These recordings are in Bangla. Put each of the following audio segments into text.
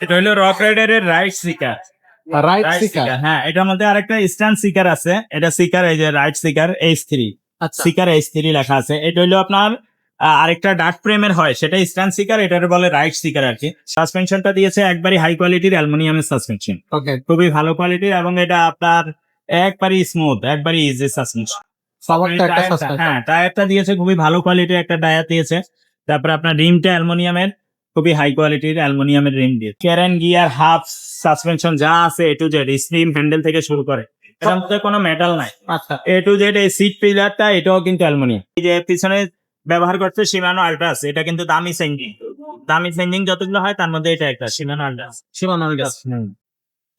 এটা হলো রক রাইডারের রাইট সিকার রাইট সিকার হ্যাঁ এটার মধ্যে আরেকটা স্ট্যান্ড সিকার আছে। এটা সিকার এই যে right sticker H three sticker H three লেখা আছে। এটা হলো আপনার আরেকটা ডার্ক ফ্রেমের হয়। সেটা স্ট্যান্ড সিকার এটার বলে রাইট সিকার আর কি। সাসপেনশনটা দিয়েছে একবারই হাই কোয়ালিটির অ্যালুমিনিয়ামের সাসপেনশন ওকে খুবই ভালো কোয়ালিটির এবং এটা আপনার একবারই স্মুথ একবারই ইজি সাসপেনশন হ্যাঁ টায়ারটা দিয়েছে খুবই ভালো কোয়ালিটির একটা টায়ার দিয়েছে। তারপরে আপনার রিমটা অ্যালুমিনিয়ামের খুবই হাই কোয়ালিটির অ্যালুমিনিয়ামের রিম দিয়ে। ক্যারেন গিয়ার হাফ সাসপেনশন যা আছে এ টু জেড স্প্রিম হ্যান্ডেল থেকে শুরু করে। এটার মধ্যে কোনো মেটাল নাই। আচ্ছা। এ টু জেড এই সিট পিলারটা এটাও কিন্তু অ্যালুমিনিয়াম। এই যে পিছনে ব্যবহার করছে সীমানো আল্ট্রাস এটা কিন্তু দামি সেঞ্জিং দামি সেঞ্জিং যতগুলো হয় তার মধ্যে এটা একটা সীমানো আল্ট্রাস সীমানা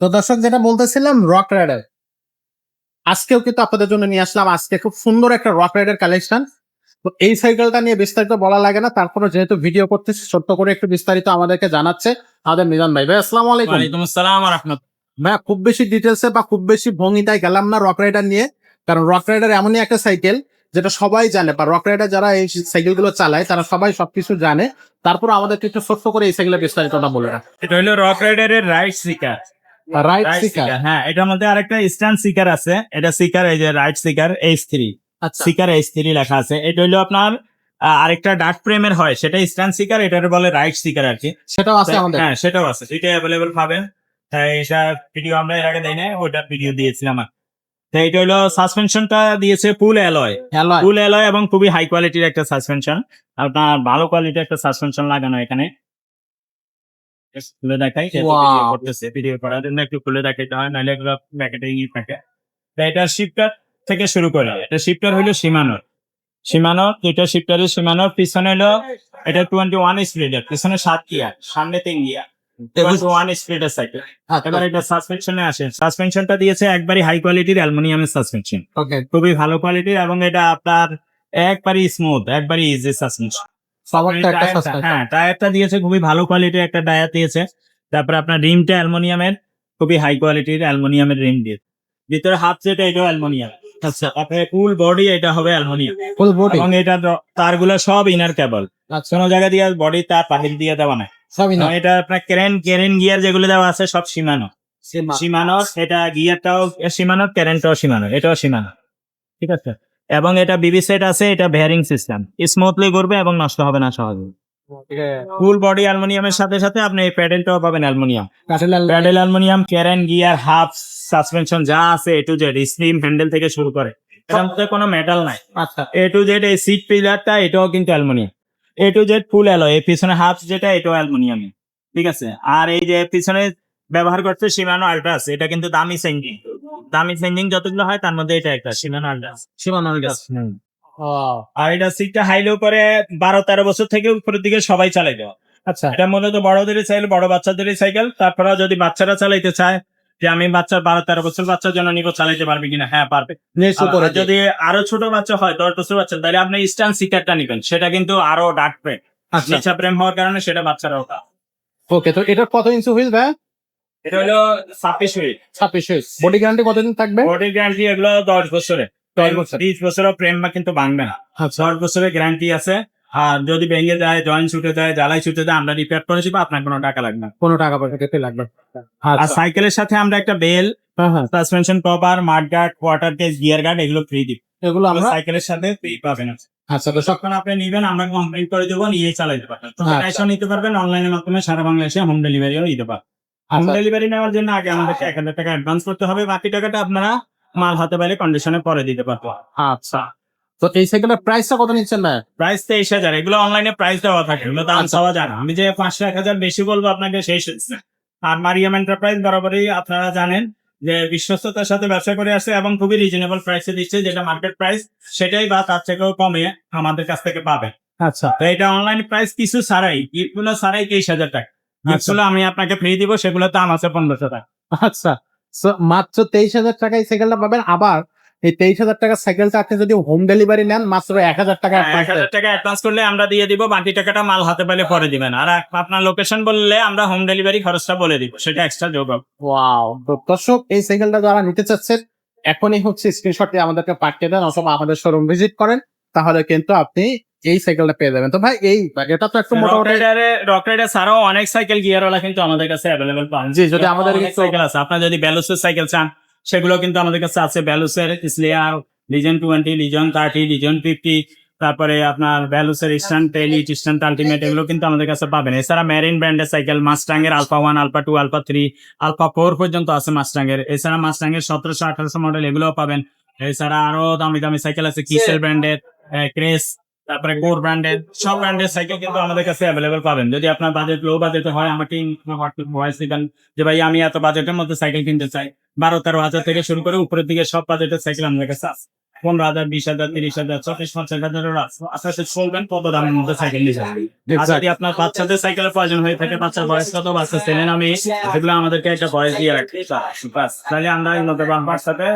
তো দর্শক যেটা বলতেছিলাম রক রাইডার আজকেও কিন্তু আপনাদের জন্য নিয়ে আসলাম। আজকে খুব সুন্দর একটা রক রাইডার কালেকশন তো এই সাইকেলটা নিয়ে বিস্তারিত বলা লাগে না। তারপরে যেহেতু ভিডিও করতেছি ছোট্ট করে একটু বিস্তারিত আমাদেরকে জানাচ্ছে আমাদের মিজান ভাই। ভাই আসসালামু আলাইকুম। আসসালাম রহমত ভাই খুব বেশি ডিটেলসে বা খুব বেশি ভঙ্গিতায় গেলাম না রক রাইডার নিয়ে। কারণ রক রাইডার এমনই একটা সাইকেল যেটা সবাই জানে বা রক রাইডার যারা এই সাইকেলগুলো চালায় তারা সবাই সবকিছু জানে। তারপর আমাদেরকে একটু ছোট্ট করে এই সাইকেলের বিস্তারিতটা বলে রাখ। এটা হলো রক রাইডারের রাইট সিকার রাইট সিকার হ্যাঁ এটার মধ্যে আরেকটা স্ট্যান্ড সিকার আছে। এটা সিকার এই যে right sticker H three sticker H three লেখা আছে। এটা হলো আপনার আরেকটা ডার্ক ফ্রেমের হয়। সেটা স্ট্যান্ড সিকার এটার বলে রাইট সিকার আর কি সেটাও আছে আমাদের। হ্যাঁ সেটাও আছে। দুইটা অ্যাভেলেবল পাবেন। হ্যাঁ এটা ভিডিও আমরা এর আগে দেই না ওটার ভিডিও দিয়েছিলাম তো এটা হলো সাসপেনশনটা দিয়েছে ফুল অ্যালয় ফুল অ্যালয় এবং খুবই হাই কোয়ালিটির একটা সাসপেনশন আপনার ভালো কোয়ালিটির একটা সাসপেনশন লাগানো এখানে। খুলে দেখাই করতেছে ভিডিও করার জন্য একটু খুলে দেখাইতে হয় নাহলে এগুলো প্যাকেটে থাকে। তো এটা শিফটার থেকে শুরু করে। এটা শিফটার হলো সীমানোর সীমানোর দুইটা শিফটারের সীমানোর পিছনে হলো এটা টোয়েন্টি ওয়ান স্পিডের পিছনে সাত গিয়ার সামনে তিন গিয়ার টোয়েন্টি ওয়ান স্পিডের সাইকেল এবার এটা সাসপেনশনে আসে সাসপেনশনটা দিয়েছে একবারই হাই কোয়ালিটির অ্যালুমিনিয়ামের সাসপেনশন খুবই ভালো কোয়ালিটির এবং এটা আপনার একবারই স্মুথ একবারই ইজি সাসপেনশন হ্যাঁ টায়ারটা দিয়েছে খুবই ভালো কোয়ালিটির একটা টায়ার দিয়েছে। তারপরে আপনার রিমটা অ্যালুমিনিয়ামের খুবই হাই কোয়ালিটির অ্যালুমিনিয়ামের রিম দিয়ে ভিতরে হাত যেটা এটাও অ্যালুমিনিয়াম আচ্ছা ফুল বডি এটা হবে অ্যালুমিনিয়াম। ফুল বডি এবং এটা তারগুলো সব ইনার কেবল আচ্ছা। কোনো জায়গা দিয়ে বডি তার বাহির দিয়ে দেওয়া নাই। সবই না এটা আপনার কেরেন কেরেন গিয়ার যেগুলো দেওয়া আছে সব সীমানো। সীমানোর এটা গিয়ারটাও সীমানোর কারেন্টটাও সীমানো এটাও সীমানো। ঠিক আছে? এবং এটা বিবি সেট আছে এটা বেয়ারিং সিস্টেম স্মুথলি ঘুরবে এবং নষ্ট হবে না সহজে। ফুল বডি অ্যালুমিনিয়ামের সাথে সাথে আপনি এই প্যাডেলটাও পাবেন অ্যালুমিনিয়াম প্যাডেল অ্যালুমিনিয়াম ক্যারেন গিয়ার হাফ সাসপেনশন যা আছে এ টু জেড স্প্রিম হ্যান্ডেল থেকে শুরু করে। এটার মধ্যে কোনো মেটাল নাই। আচ্ছা। এ টু জেড এই সিট পিলারটা এটাও কিন্তু aluminium A to Z full alloy এই পিছনে হাফ যেটা এটাও অ্যালুমিনিয়াম ঠিক আছে? আর এই যে পিছনে ব্যবহার করছে সীমানো আল্ট্রাস এটা কিন্তু দামি সেঞ্জিং দামি সেঞ্জিং যতগুলো হয় তার মধ্যে এটা একটা সীমানো আল্ট্রাস সীমানা ও আর এটা সিটটা হাইলো করে বারো তেরো বছর থেকে উপরের দিকে সবাই চালাই দেওয়া আচ্ছা। এটা মূলত বড়দেরই সাইকেল বড় বাচ্চাদেরই সাইকেল তারপরে যদি বাচ্চারা চালাইতে চায় যে আমি বাচ্চা বারো তেরো বছর বাচ্চার জন্য নিব চালাইতে পারবে কিনা? হ্যাঁ পারবে। যদি আরও ছোট বাচ্চা হয় দশ বছর বাচ্চা তাহলে আপনি স্ট্যান্ড সিকারটা নিবেন। সেটা কিন্তু আরও ডাকবে আচ্ছা। প্রেম হওয়ার কারণে সেটা বাচ্চারা ওটা ওকে তো এটার কত ইঞ্চি হুইল ভাই? এটা হলো ছাব্বিশ মিনিট ছাব্বিশ হুইল বডি গ্যারান্টি কতদিন থাকবে? বডির গ্যারান্টি এগুলো দশ বছর। বিশ কিন্তু ভাঙবে না। আচ্ছা। দশ বছরের গ্যারান্টি আছে। আর যদি ভেঙে যায় জয়েন্ট ছুটে যায় জ্বালাই ছুটে যায় আমরা রিপেয়ার করে দিব আপনার কোনো টাকা লাগবে না। কোনো টাকা পয়সা দিতে লাগবে আর আচ্ছা সাইকেলের সাথে আমরা একটা বেল হ্যাঁ হ্যাঁ। Suspension cover mud guard water gear guard এগুলো ফ্রি দিব। এগুলো আমরা সাইকেলের সাথে ফ্রি পাবেন। আচ্ছা তো আপনি নিবেন আমরা কমপ্লিট করে দেবো নিয়ে চালাইতে পারবেন। তো আচ্ছা। নিতে পারবেন অনলাইনের মাধ্যমে সারা বাংলাদেশে হোম ডেলিভারিও দিতে পারবেন। হোম ডেলিভারি নেওয়ার জন্য আগে আমাদেরকে এক হাজার টাকা অ্যাডভান্স করতে হবে। বাকি টাকাটা আপনারা মাল হাতে পাইলে কন্ডিশনে পরে দিতে পারব। আচ্ছা। তো এই সাইকেলের প্রাইসটা কত নিচ্ছেন ভাই? প্রাইস তেইশ হাজার এগুলো অনলাইনে প্রাইস দেওয়া থাকে এগুলো দাম আচ্ছা। চাওয়া যায় না। আমি যে পাঁচশো এক হাজার বেশি বলব আপনাকে সেই হচ্ছে আর মারিয়াম এন্টারপ্রাইজ বরাবরই আপনারা জানেন যে বিশ্বস্ততার সাথে ব্যবসা করে আসছে এবং খুবই রিজনেবল প্রাইসে দিচ্ছে যেটা মার্কেট প্রাইস সেটাই বা তার থেকেও কমে আমাদের কাছ থেকে পাবে। আচ্ছা। তো এটা অনলাইন প্রাইস কিছু ছাড়াই গিফটগুলো ছাড়াই তেইশ হাজার টাকা। আচ্ছা। আমি আপনাকে ফ্রি দিব সেগুলো দাম আছে পনেরোশো টাকা। আচ্ছা। মাত্র তেইশ হাজার টাকায় সাইকেলটা পাবেন। আবার এই তেইশ হাজার টাকার সাইকেলটা আপনি যদি হোম ডেলিভারি নেন মাত্র এক হাজার টাকা হ্যাঁ, এক হাজার টাকা অ্যাডভান্স করলে আমরা দিয়ে দিব বাকি টাকাটা মাল হাতে পেলে পরে দিবেন। আর আপনার লোকেশন বললে আমরা হোম ডেলিভারি খরচটা বলে দিব সেটা এক্সট্রা যোগ হবে। ওয়াও দর্শক এই সাইকেলটা যারা নিতে চাচ্ছেন এখনই হচ্ছে স্ক্রিনশটে আমাদেরকে পাঠিয়ে দেন অথবা আমাদের শোরুম ভিজিট করেন। তাহলে কিন্তু আপনি এই সাইকেলটা পেয়ে যাবেন। তো ভাই এই এটা তো একটু মোটামুটি রকরাইডারে রকরাইডার ছাড়াও অনেক সাইকেল গিয়ারওয়ালা কিন্তু আমাদের কাছে অ্যাভেলেবেল পান। জি, যদি আমাদের সাইকেল আছে। আপনার যদি ব্যালুসের সাইকেল চান সেগুলো কিন্তু আমাদের কাছে আছে। ব্যালুসের slayer legion twenty legion thirty legion fifty তারপরে আপনার ব্যালুসের ইস্টার্ন টেল ইস্টার্ন আলটিমেট এগুলো কিন্তু আমাদের কাছে পাবেন। এছাড়া মেরিন ব্র্যান্ডের সাইকেল মাস্টাং এর alpha one alpha two alpha three alpha four পর্যন্ত আছে মাস্টাং এর। এছাড়া মাস্টাং এর সতেরোশো আঠারোশো মডেল এগুলোও পাবেন। এছাড়া আরও দামি দামি সাইকেল আছে। কিসেল ব্র্যান্ডের ক্রেস তারপরে কোর ব্র্যান্ডের সব ব্র্যান্ডের সাইকেল কিন্তু আমাদের কাছে অ্যাভেলেবেল পাবেন। যদি আপনার বাজেট লো বাজেটে হয় আমাকে ভয়েস দিবেন যে ভাই আমি এত বাজেটের মধ্যে সাইকেল কিনতে চাই। বারো তেরো হাজার থেকে শুরু করে উপরের দিকে সব বাজেটের সাইকেল আমাদের কাছে আছে। পনেরো হাজার বিশ হাজার তিরিশ হাজার চল্লিশ পঞ্চাশ হাজার আপনার চলবেন কত দামের মধ্যে সাইকেল নিয়ে যাবেন আর যদি আপনার বাচ্চাদের সাইকেলের প্রয়োজন হয়ে থাকে বাচ্চার বয়স কত বাচ্চা চেনেন আমি সেগুলো আমাদেরকে একটা বয়স দিয়ে রাখি তাহলে আমরা বাংলার সাথে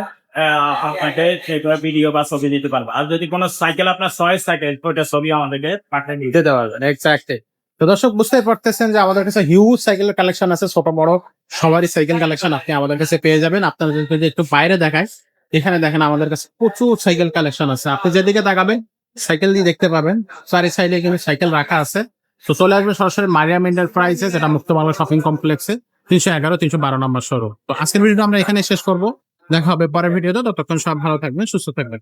আপনাকে সেগুলো ভিডিও বা ছবি দিতে পারব। আর যদি কোনো সাইকেল আপনার চয়েস থাকে ওইটা ছবি আমাদেরকে পাঠিয়ে দিতে পারবেন এক্স্যাক্টলি তো দর্শক বুঝতেই পারতেছেন যে আমাদের কাছে হিউজ সাইকেলের কালেকশন আছে ছোট বড় সবারই সাইকেল কালেকশন আপনি আমাদের কাছে পেয়ে যাবেন। আপনাদের যদি একটু বাইরে দেখায় এখানে দেখেন আমাদের কাছে প্রচুর সাইকেল কালেকশন আছে। আপনি যেদিকে তাকাবেন সাইকেল দিয়ে দেখতে পাবেন। চারি সাইডে কিন্তু সাইকেল রাখা আছে। তো চলে আসবে সরাসরি মারিয়াম এন্টারপ্রাইজে যেটা মুক্তবাংলা শপিং কমপ্লেক্সে তিনশো এগারো তিনশো বারো নম্বর শোরুম তো আজকের ভিডিওটা আমরা এখানে শেষ করব। দেখা হবে পরের ভিডিওতে ততক্ষণ সব ভালো থাকবেন সুস্থ থাকবেন।